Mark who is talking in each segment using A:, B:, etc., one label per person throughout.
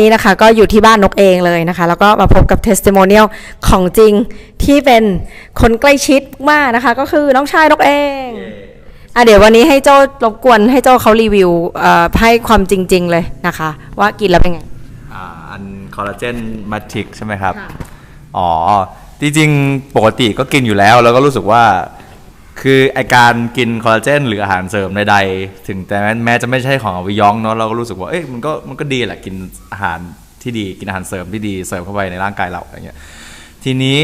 A: นี้นะคะก็อยู่ที่บ้านนกเองเลยนะคะ แล้วก็มาพบกับเทสติโมเนียลของจริงที่เป็นคนใกล้ชิดมากนะคะ ก็คือน้องชายนกเองอะเดี๋ยววันนี้ให้โจ้รบกวนให้โจ้เขารีวิวเอ่อให้ความจริง ๆ เลยนะคะ ว่ากินแล้วเป็นไง
B: อ่าอันคอลลาเจนมาทิกใช่ไหมครับ
A: ค่ะ
B: อ๋อ จริง ๆ ปกติก็กินอยู่แล้ว แล้วก็รู้สึกว่า คือไอการกินคอลลาเจนหรืออาหารเสริมใดๆ ถึงแต่แม้จะไม่ใช่ของอวิยองเนาะเราก็รู้สึกว่าเอ้ยมันก็มันก็ดีแหละกินอาหารที่ดีกินอาหารเสริมที่ดีเสริมเข้าไปในร่างกายเราอะไรเงี้ยทีนี้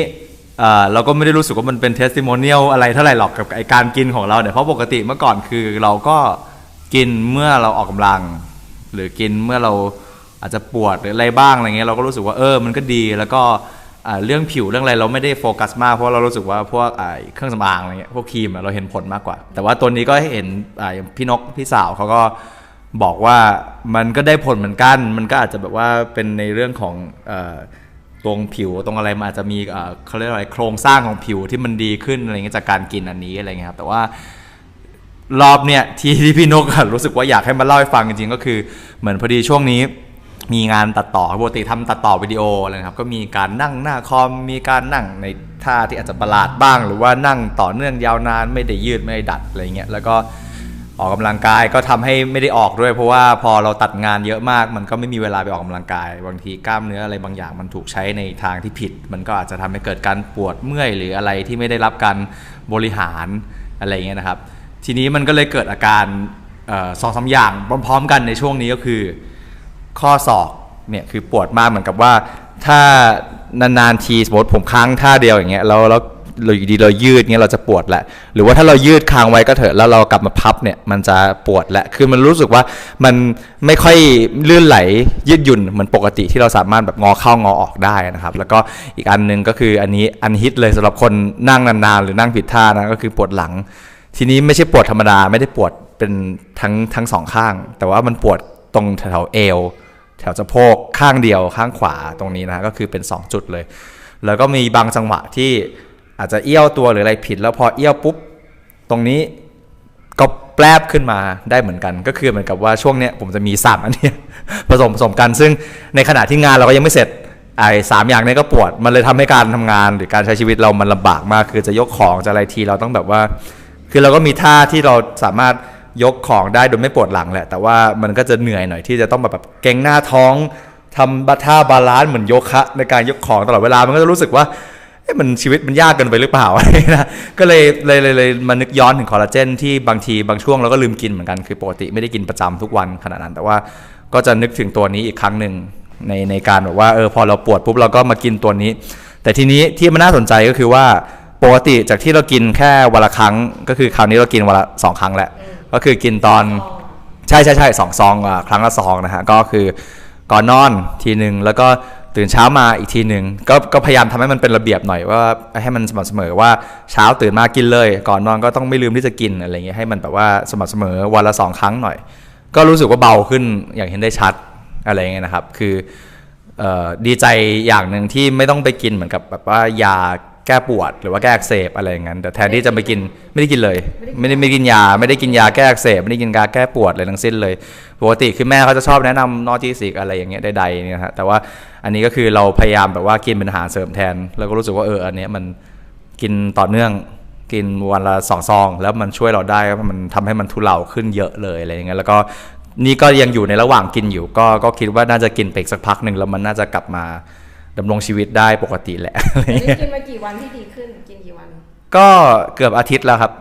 B: เอ่อเราก็ไม่ได้รู้สึกว่ามันเป็นเทสติโมเนียลอะไรเท่าไหร่หรอกกับไอการกินของเราเนี่ยเพราะปกติเมื่อก่อนคือเราก็กินเมื่อเราออกกำลัง หรือกินเมื่อเราอาจจะปวดหรืออะไรบ้างอะไรเงี้ยเราก็รู้สึกว่าเออมันก็ดีแล้วก็ เรื่องผิวเรื่องอะไรเราไม่ได้โฟกัสมากเพราะเรารู้สึกว่าพวกเครื่องสำอางอะไรเงี้ยพวกครีมเราเห็นผลมากกว่า แต่ว่าตัวนี้ก็เห็นพี่นกพี่สาวเขาก็บอกว่ามันก็ได้ผลเหมือนกัน มันก็อาจจะแบบว่าเป็นในเรื่องของอตรงผิวตรงอะไรมันอาจจะมีเขาเรียกอะไรโครงสร้างของผิวที่มันดีขึ้นอะไรเงี้ยจากการกินอันนี้อะไรเงี้ยครับแต่ว่ารอบเนี่ยที่ที่พี่นกรู้สึกว่าอยากให้มาเล่าให้ฟังจริงๆก็คือเหมือนพอดีช่วงนี้ มีงานตัดต่อปกติทำตัดต่อวิดีโออะไรนะครับก็มีการนั่งหน้าคอมมีการนั่งในท่าที่อาจจะประหลาดบ้าง หรือว่านั่งต่อเนื่องยาวนานไม่ได้ยืดไม่ได้ดัดอะไรเงี้ยแล้วก็ออกกำลังกายก็ทำให้ไม่ได้ออกด้วย เพราะว่าพอเราตัดงานเยอะมาก มันก็ไม่มีเวลาไปออกกำลังกาย บางทีกล้ามเนื้ออะไรบางอย่างมันถูกใช้ในทางที่ผิด มันก็อาจจะทำให้เกิดการปวดเมื่อย หรืออะไรที่ไม่ได้รับการบริหารอะไรเงี้ยนะครับ ทีนี้มันก็เลยเกิดอาการออสองสามอย่างพร้อมๆ กันในช่วงนี้ก็คือ ข้อศอกเนี่ยคือปวดมากเหมือนกับว่า ถ้านานๆทีสมมติผมค้างท่าเดียวอย่างเงี้ยแล้วแล้วเราอยู่ดีเรายืดเงี้ยเราจะปวดแหละ หรือว่าถ้าเรายืดค้างไว้ก็เถอะแล้วเรากลับมาพับเนี่ยมันจะปวดแหละ คือมันรู้สึกว่ามันไม่ค่อยลื่นไหลยืดหยุ่นเหมือนปกติที่เราสามารถแบบงอเข้างอออกได้นะครับ แล้วก็อีกอันหนึงก็คืออันนี้อันฮิตเลยสำหรับคนนั่งนานๆหรือนั่งผิดท่านะก็คือปวดหลัง ทีนี้ไม่ใช่ปวดธรรมดาไม่ได้ปวดเป็นทั้งทั้งสองข้าง แต่ว่ามันปวดตรงแถวเอว แถวสะโพกข้างเดียวข้างขวาตรงนี้นะก็คือเป็น 2 จุดเลย แล้วก็มีบางจังหวะที่อาจจะเอี้ยวตัวหรืออะไรผิด แล้วพอเอี้ยวปุ๊บตรงนี้ก็แปลบขึ้นมาได้เหมือนกัน ก็คือเหมือนกับว่าช่วงเนี้ยผมจะมี3อันเนี้ยผสมผสมกัน ซึ่งในขณะที่งานเราก็ยังไม่เสร็จไอ้สามอย่างนี้ก็ปวด มันเลยทำให้การทำงานหรือการใช้ชีวิตเรามันลำบากมาก คือจะยกของจะอะไรทีเราต้องแบบว่า คือเราก็มีท่าที่เราสามารถ ยกของได้โดยไม่ปวดหลังแหละ แต่ว่ามันก็จะเหนื่อยหน่อยที่จะต้องแบบแบบเก่งหน้าท้องทำบัท่าบาลานซ์เหมือนโยคะในการยกของตลอดเวลามันก็จะรู้สึกว่ามันชีวิตมันยากเกินไปหรือเปล่าอะไรนะก็เลยเลยเลยเลยมานึกย้อนถึงคอลลาเจนที่บางทีบางช่วงเราก็ลืมกินเหมือนกันคือปกติไม่ได้กินประจำทุกวันขนาดนั้น แต่ว่าก็จะนึกถึงตัวนี้อีกครั้งหนึ่งในในการแบบว่าเออพอเราปวดปุ๊บเราก็มากินตัวนี้ แต่ทีนี้ที่มันน่าสนใจก็คือว่าปกติจากที่เรากินแค่วันละครั้ง ก็คือคราวนี้เรากินวันละสองครั้งแหละ ก็คือกินตอนใช่ใช่ใช่สองซองอะครั้งละซองนะฮะก็คือก่อนนอนทีหนึ่งแล้วก็ตื่นเช้ามาอีกทีหนึ่งก็ก็พยายามทำให้มันเป็นระเบียบหน่อยว่าให้มันสม่ำเสมอว่าเช้าตื่นมากินเลย ก่อนนอนก็ต้องไม่ลืมที่จะกินอะไรเงี้ยให้มันแบบว่าสม่ำเสมอวันละสองครั้งหน่อย ก็รู้สึกว่าเบาขึ้นอย่างเห็นได้ชัดอะไรเงี้ยนะครับ คือออดีใจอย่างหนึ่งที่ไม่ต้องไปกินเหมือนกับแบบว่ายา แก้ปวดหรือว่าแก้อักเสบอะไรอย่างนั้นแต่แทนที่จะไปกินไม่ได้กินเลย ไม่ได้ไม่ได้กินยา ไม่ได้กินยาแก้อักเสบไม่ได้กินยาแก้ปวดอะไรทั้งสิ้นเลยปกติคือแม่เขาจะชอบแนะนำนอร์จีสิกอะไรอย่างเงี้ยใดๆเนี่ยนะฮะแต่ว่าอันนี้ก็คือเราพยายามแบบว่ากินเป็นอาหารเสริมแทน แล้วก็รู้สึกว่าเอออันเนี้ยมันกินต่อเนื่องกินวันละสองซอง แล้วมันช่วยเราได้มันทำให้มันทุเลาขึ้นเยอะเลยอะไรอย่างเงี้ยแล้วก็นี่ก็ยังอยู่ในระหว่างกินอยู่ ก็ก็คิดว่าน่าจะกินไปอีกสักพักหนึ่งแล้วมันน่าจะกลับมา ดำรงชีวิตได้ปกติแหละ
A: อันนี้กินมากี่วันที่ดีขึ้นกินกี่วัน
B: ก็เกือบอาทิตย์แล้วครับ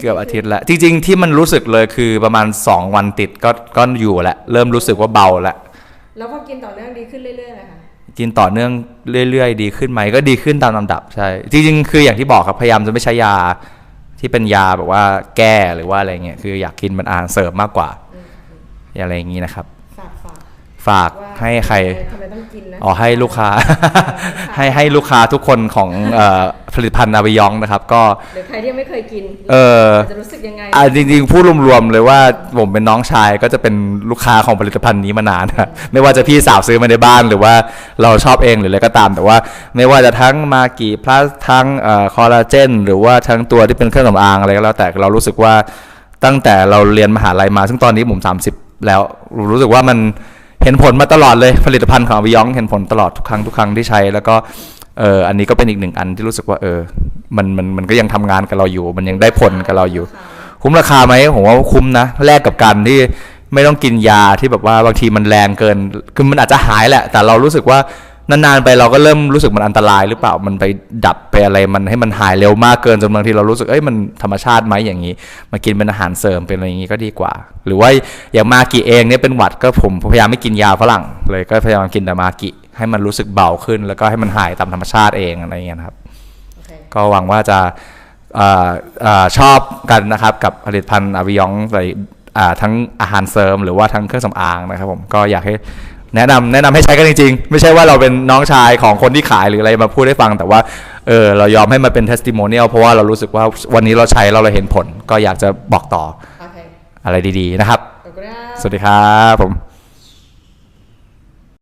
B: เกือบอาทิตย์แล้ว จริง ๆ ที่มันรู้สึกเลยคือประมาณ 2 วันติดก็ก็อยู่แล้วเริ่มรู้สึกว่าเบาแล้ว
A: แล้วพอกินต่อเนื่องดีขึ้นเรื่อยๆเลยค่ะ
B: กินต่อเนื่องเรื่อยๆ ดีขึ้นไหมก็ดีขึ้นตามลำดับใช่จริงๆ คืออย่างที่บอกครับพยายามจะไม่ใช้ยาที่เป็นยาแบบว่าแก้หรือว่าอะไรเงี้ยคืออยากกินมันอาหารเสริมมากกว่าอะไรอย่างนี้นะครับ
A: ฝากฝาก
B: ฝาก
A: ว่า
B: ให้ใคร
A: ทำไมต้องกินนะ
B: อ๋อให้ลูกค้า ให้ให้ลูกค้าทุกคนของเอ่อผลิตภัณฑ์นาวิยองนะครับ ก็
A: หรือใครที่ยังไม่เคยกิน
B: เออ
A: จะรู้สึกยังไง
B: อ่าจริงๆพูดรวมๆเลยว่าผมเป็นน้องชายก็จะเป็นลูกค้าของผลิตภัณฑ์นี้มานานนะไม่ว่าจะพี่สาวซื้อมาในบ้านหรือว่าเราชอบเองหรืออะไรก็ตาม แต่ว่าไม่ว่าจะทั้งมากีพลัสทั้งเอ่อคอลลาเจนหรือว่าทั้งตัวที่เป็นเครื่องสำอางอะไรก็แล้วแต่เรารู้สึกว่าตั้งแต่เราเรียนมหาลัยมา ซึ่งตอนนี้ผม 30 แล้วรู้สึกว่ามัน ห็นผลมาตลอดเลยผลิตภัณฑ์ของวิยองเห็นผลตลอดทุกครั้งทุกครั้งที่ใช้ แล้วก็เอออันนี้ก็เป็นอีกหนึ่งอันที่รู้สึกว่าเออมันมันมันก็ยังทำงานกับเราอยู่ มันยังได้ผลกับเราอยู่ คุ้มราคาไหมผมว่าคุ้มนะแลกกับการที่ไม่ต้องกินยาที่แบบว่าบางทีมันแรงเกินคือมันอาจจะหายแหละ แต่เรารู้สึกว่า นานๆไปเราก็เริ่มรู้สึกมันอันตรายหรือเปล่ามันไปดับไปอะไรมันให้มันหายเร็วมากเกินจนบางทีเรารู้สึกเอ้ยมันธรรมชาติไหมอย่างนี้ มากินเป็นอาหารเสริมเป็นอะไรอย่างนี้ก็ดีกว่า หรือว่าอย่างมากิเองเนี่ยเป็นหวัดก็ผมพยายามไม่กินยาฝรั่งเลยก็พยายามกินแต่มากิให้มันรู้สึกเบาขึ้น แล้วก็ให้มันหายตามธรรมชาติเองอะไรอย่างเงี้ยนะครับก็หวังว่าจะเอ่อเอ่อชอบกันนะครับกับผลิตภัณฑ์อาวิยองใส่อ่าทั้งอาหารเสริมหรือว่าทั้งเครื่องสำอางนะครับผมก็อยากให้ แนะนำแนะนำให้ใช้กันจริงๆ ไม่ใช่ว่าเราเป็นน้องชายของคนที่ขายหรืออะไรมาพูดให้ฟัง แต่ว่าเออเรายอมให้มันเป็น testimonial เพราะว่าเรารู้สึกว่าวันนี้เราใช้เราเราเห็นผล ก็อยากจะบอกต่อ
A: โอเค
B: อะไรดีๆนะครับ
A: ขอบคุณนะ
B: สวัสดีครับผม